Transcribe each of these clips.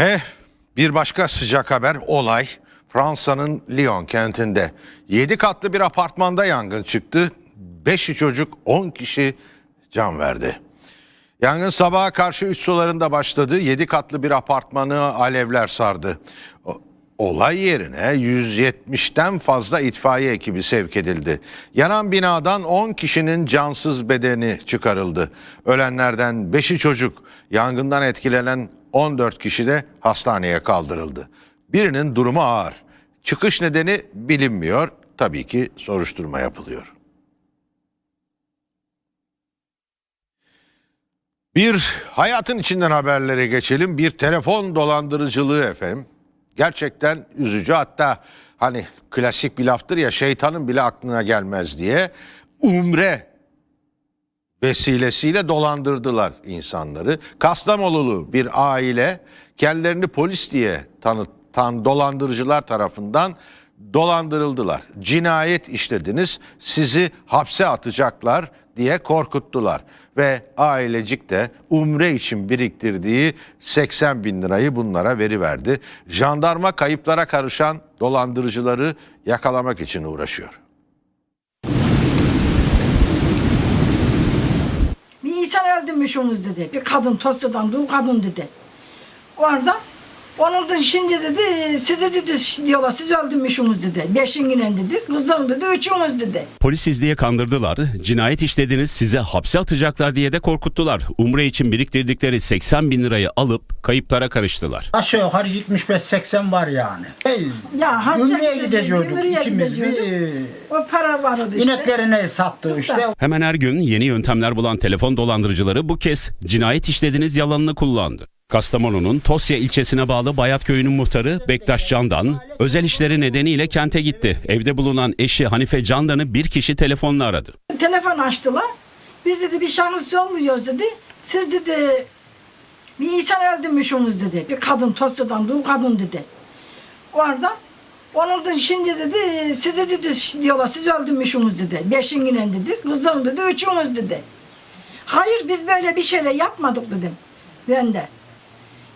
Ve bir başka sıcak haber olay Fransa'nın Lyon kentinde. 7 katlı bir apartmanda yangın çıktı. 5'i çocuk 10 kişi can verdi. Yangın sabaha karşı 3 sularında başladı. 7 katlı bir apartmanı alevler sardı. Olay yerine 170'ten fazla itfaiye ekibi sevk edildi. Yanan binadan 10 kişinin cansız bedeni çıkarıldı. Ölenlerden 5'i çocuk, yangından etkilenen 14 kişi de hastaneye kaldırıldı. Birinin durumu ağır. Çıkış nedeni bilinmiyor. Tabii ki soruşturma yapılıyor. Bir hayatın içinden haberlere geçelim. Bir telefon dolandırıcılığı efendim. Gerçekten üzücü hatta hani klasik bir laftır ya şeytanın bile aklına gelmez diye. Umre vesilesiyle dolandırdılar insanları. Kastamonulu bir aile kendilerini polis diye tanıtan dolandırıcılar tarafından dolandırıldılar. Cinayet işlediniz, sizi hapse atacaklar diye korkuttular. Ve ailecik de umre için biriktirdiği 80 bin lirayı bunlara veriverdi. Jandarma kayıplara karışan dolandırıcıları yakalamak için uğraşıyor. Bir insan öldürmüşsünüz dedi. Bir kadın Tosya'dan dul kadın dedi. Orada onun da şimdi dedi sizi dedi diyorlar siz öldürmüşsünüz dedi. Beşinkinin dedi. Kızım dedi üçünüz dedi. Polisiz diye kandırdılar, cinayet işlediniz size hapse atacaklar diye de korkuttular. Umre için biriktirdikleri 80 bin lirayı alıp kayıplara karıştılar. Aşağı yukarı 75-80 var yani. Hey, Ya hacca Ümre'ye gideceğiz, gidecektik Ümre'ye ikimiz bir gidecektik. O para vardı işte. ineklerini sattık işte. Hemen her gün yeni yöntemler bulan telefon dolandırıcıları bu kez cinayet işlediniz yalanını kullandı. Kastamonu'nun Tosya ilçesine bağlı Bayat Köyü'nün muhtarı Bektaş Candan, özel işleri nedeniyle kente gitti. Evde bulunan eşi Hanife Candan'ı bir kişi telefonla aradı. Telefon açtılar. Biz dedi bir şahıs yolluyoruz dedi. Siz dedi bir insan öldürmüşsünüz dedi. Bir kadın Tosya'dan dul kadın dedi. Orada onun da şimdi dedi sizi dedi diyorlar siz öldürmüşsünüz dedi. Beşinkinin dedi. Kızım dedi üçünüz dedi. Hayır biz böyle bir şeyle yapmadık dedim. Ben de.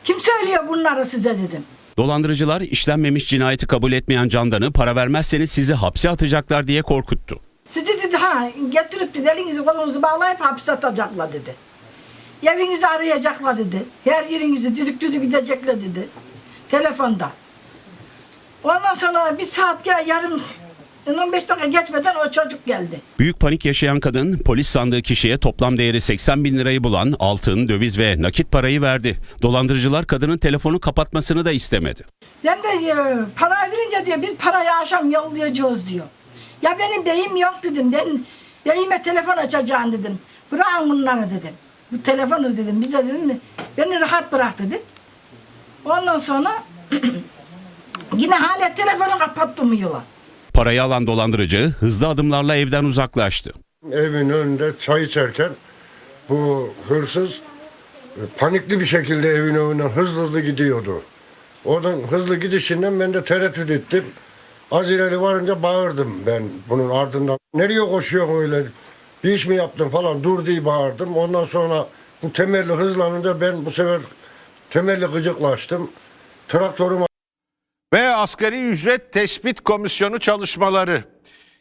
Kim söylüyor bunları size dedim. Dolandırıcılar işlenmemiş cinayeti kabul etmeyen Candan'ı para vermezseniz sizi hapse atacaklar diye korkuttu. Sizi dedi ha getirip dedi elinizi kolunuzu bağlayıp hapse atacaklar dedi. Evinizi arayacaklar dedi. Her yerinizi düdük düdük gidecekler dedi. Telefonda. Ondan sonra bir saat gel yarım 15 dakika geçmeden o çocuk geldi. Büyük panik yaşayan kadın polis sandığı kişiye toplam değeri 80 bin lirayı bulan altın, döviz ve nakit parayı verdi. Dolandırıcılar kadının telefonu kapatmasını da istemedi. Ben de e, para verince diyor biz parayı akşam yollayacağız diyor. Ya benim beyim yok dedim. Ben beyime telefon açacağım dedim. Bırakın bunları dedim. Bu telefonu dedim. Bize dedim mi? Beni rahat bırak dedim. Ondan sonra yine hala telefonu kapattırmıyorlar. Parayı alan dolandırıcı hızlı adımlarla evden uzaklaştı. evin önünde çay içerken bu hırsız e, panikli bir şekilde evin önünden hızlı hızlı gidiyordu. Oradan hızlı gidişinden ben de tereddüt ettim. Az ileri varınca bağırdım ben bunun ardından. Nereye koşuyorsun öyle? Bir iş mi yaptın falan dur diye bağırdım. Ondan sonra bu temelli hızlanınca ben bu sefer temelli gıcıklaştım. Traktörümü Ve asgari ücret tespit komisyonu çalışmaları.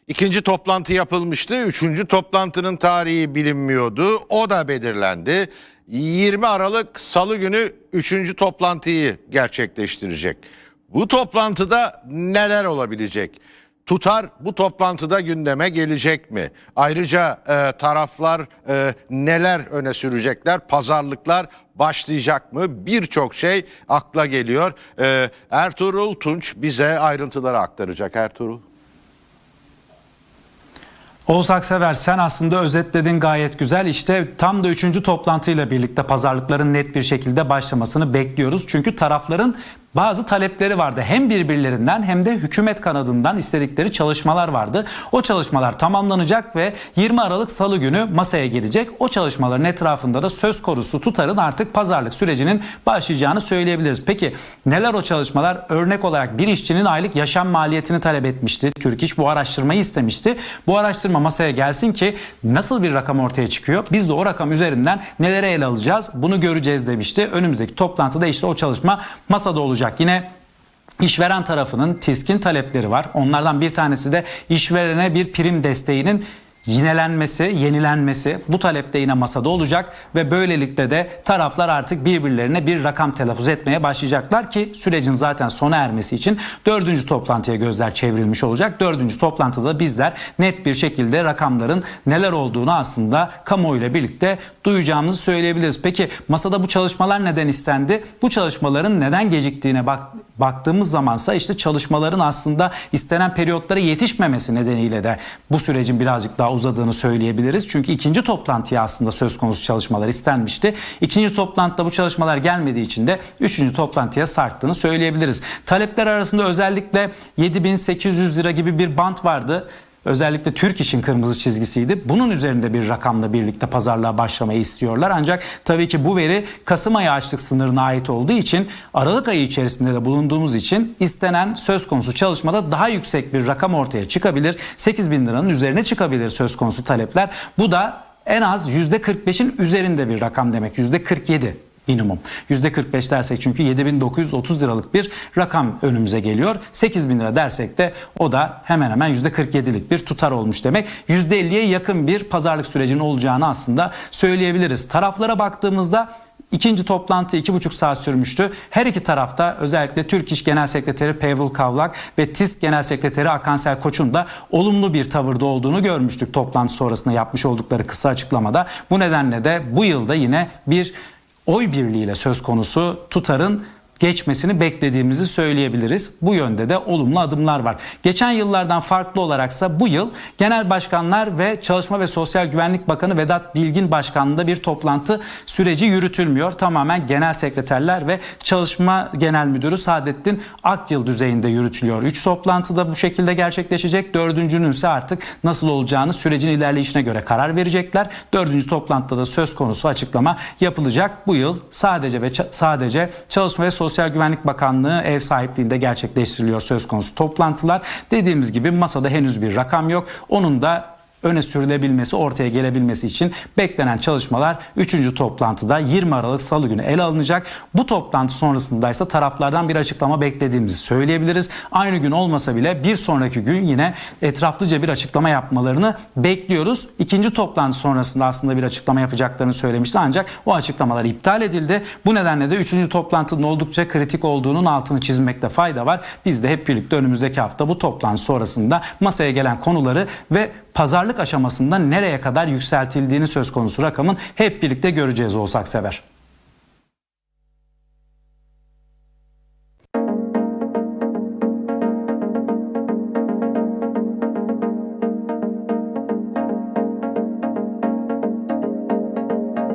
İkinci toplantı yapılmıştı. Üçüncü toplantının tarihi bilinmiyordu. O da belirlendi. 20 Aralık Salı günü üçüncü toplantıyı gerçekleştirecek. Bu toplantıda neler olabilecek? Tutar bu toplantıda gündeme gelecek mi? Ayrıca e, taraflar e, neler öne sürecekler? Pazarlıklar başlayacak mı? Birçok şey akla geliyor. E, Ertuğrul Tunç bize ayrıntıları aktaracak. Ertuğrul. Oğuz Aksever sen aslında özetledin gayet güzel. İşte tam da üçüncü toplantıyla birlikte pazarlıkların net bir şekilde başlamasını bekliyoruz. Çünkü tarafların bazı talepleri vardı. Hem birbirlerinden hem de hükümet kanadından istedikleri çalışmalar vardı. O çalışmalar tamamlanacak ve 20 Aralık Salı günü masaya gelecek. O çalışmaların etrafında da söz konusu tutarın artık pazarlık sürecinin başlayacağını söyleyebiliriz. Peki neler o çalışmalar? Örnek olarak bir işçinin aylık yaşam maliyetini talep etmişti. Türk İş bu araştırmayı istemişti. Bu araştırma masaya gelsin ki nasıl bir rakam ortaya çıkıyor? Biz de o rakam üzerinden nelere ele alacağız? Bunu göreceğiz demişti. Önümüzdeki toplantıda işte o çalışma masada olacak. Yine İşveren tarafının tiskin talepleri var. Onlardan bir tanesi de işverene bir prim desteğinin yinelenmesi, yenilenmesi bu talep de yine masada olacak ve böylelikle de taraflar artık birbirlerine bir rakam telaffuz etmeye başlayacaklar ki sürecin zaten sona ermesi için dördüncü toplantıya gözler çevrilmiş olacak. Dördüncü toplantıda bizler net bir şekilde rakamların neler olduğunu aslında kamuoyuyla birlikte duyacağımızı söyleyebiliriz. Peki masada bu çalışmalar neden istendi? Bu çalışmaların neden geciktiğine bak, baktığımız zamansa işte çalışmaların aslında istenen periyotlara yetişmemesi nedeniyle de bu sürecin birazcık daha uzadığını söyleyebiliriz. Çünkü ikinci toplantıya aslında söz konusu çalışmalar istenmişti. İkinci toplantıda bu çalışmalar gelmediği için de üçüncü toplantıya sarktığını söyleyebiliriz. Talepler arasında özellikle 7800 lira gibi bir bant vardı. Özellikle Türk İş'in kırmızı çizgisiydi. Bunun üzerinde bir rakamla birlikte pazarlığa başlamayı istiyorlar. Ancak tabii ki bu veri Kasım ayı açlık sınırına ait olduğu için Aralık ayı içerisinde de bulunduğumuz için istenen söz konusu çalışmada daha yüksek bir rakam ortaya çıkabilir. 8 bin liranın üzerine çıkabilir söz konusu talepler. Bu da en az %45'in üzerinde bir rakam demek. %47 minimum. %45 dersek çünkü 7930 liralık bir rakam önümüze geliyor. 8000 lira dersek de o da hemen hemen %47'lik bir tutar olmuş demek. %50'ye yakın bir pazarlık sürecinin olacağını aslında söyleyebiliriz. Taraflara baktığımızda İkinci toplantı iki buçuk saat sürmüştü. Her iki tarafta özellikle Türk İş Genel Sekreteri Pevrul Kavlak ve TİSK Genel Sekreteri Akansel Koç'un da olumlu bir tavırda olduğunu görmüştük toplantı sonrasında yapmış oldukları kısa açıklamada. Bu nedenle de bu yılda yine bir oy birliğiyle söz konusu tutarın geçmesini beklediğimizi söyleyebiliriz. Bu yönde de olumlu adımlar var. Geçen yıllardan farklı olaraksa bu yıl Genel Başkanlar ve Çalışma ve Sosyal Güvenlik Bakanı Vedat Bilgin Başkanlığında bir toplantı süreci yürütülmüyor. Tamamen genel sekreterler ve Çalışma Genel Müdürü Saadettin Akyıl düzeyinde yürütülüyor. Üç toplantı da bu şekilde gerçekleşecek. Dördüncünün ise artık nasıl olacağını sürecin ilerleyişine göre karar verecekler. Dördüncü toplantıda da söz konusu açıklama yapılacak. Bu yıl sadece ve sadece Çalışma ve Sosyal Güvenlik Bakanlığı ev sahipliğinde gerçekleştiriliyor söz konusu toplantılar. Dediğimiz gibi masada henüz bir rakam yok. Onun da öne sürülebilmesi, ortaya gelebilmesi için beklenen çalışmalar 3. toplantıda 20 Aralık Salı günü ele alınacak. Bu toplantı sonrasında ise taraflardan bir açıklama beklediğimizi söyleyebiliriz. Aynı gün olmasa bile bir sonraki gün yine etraflıca bir açıklama yapmalarını bekliyoruz. İkinci toplantı sonrasında aslında bir açıklama yapacaklarını söylemişti ancak o açıklamalar iptal edildi. Bu nedenle de 3. toplantının oldukça kritik olduğunun altını çizmekte fayda var. Biz de hep birlikte önümüzdeki hafta bu toplantı sonrasında masaya gelen konuları ve pazarlık aşamasında nereye kadar yükseltildiğini söz konusu rakamın hep birlikte göreceğiz olsak sever.